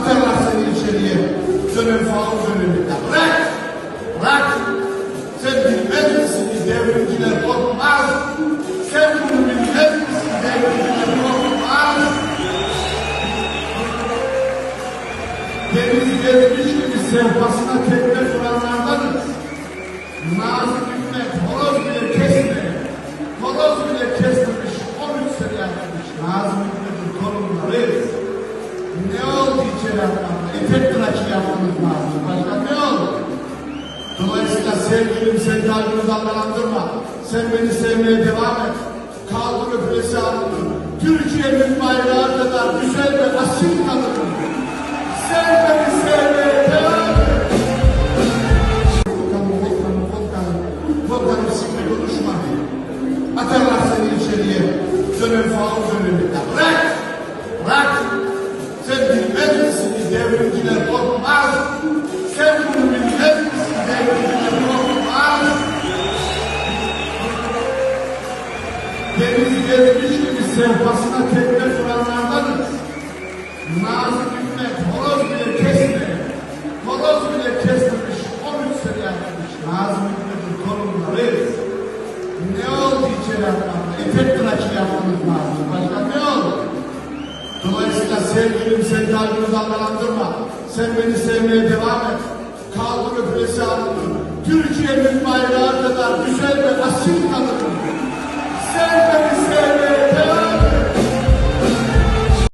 Atarlar seni içeriye. Dönün falan dönün. Bırak! Bırak! Sen bilmez misin ki devrimciler korkmaz? Sen bunu bilmez misin devrimciler korkmaz? Deniz devrimci gibi sehpasına tekme kuranlardanız. Nazım Hikmet horoz bile kesme. Horoz bile kesmemiş. 13 sene yapmış Nazım Hikmet. Ne oldu içeri atmakta? İpek tıraşı yapmanız lazım. Başka ne oldu? Dolayısıyla sevgilim sen kalbini dalgalandırma. Sen beni sevmeye devam et. Kaldır öpülesi alınır. Türkiye'nin bayrağı kadar güzel ve asil kalırım. Sen beni sevmeye devam et. Volkanım, volkanım, volkanım. Volkanım sikme konuşma. Atarlar seni içeriye. Dönem faul döneminde. Bırak! Bırak! Misin ki devrimciler korkmaz. Bilmez misin devrimciler korkmaz. Deniz gezmiş gibi sehpasına tekme kuranlardanız. Nazım Hikmet horoz bile kesmedi. Horoz bile kesmemiş. 13 sene yapmış. Nazım Hikmet'in torunları. Ne oldu içeri atmakta? İpek tıraşı yapmanız lazım. Dolayısıyla sevgilim sen kalbini dalgalandırma. Sen beni sevmeye devam et. Kaldır öpülesi alınır. Türkiye'nin bayrağı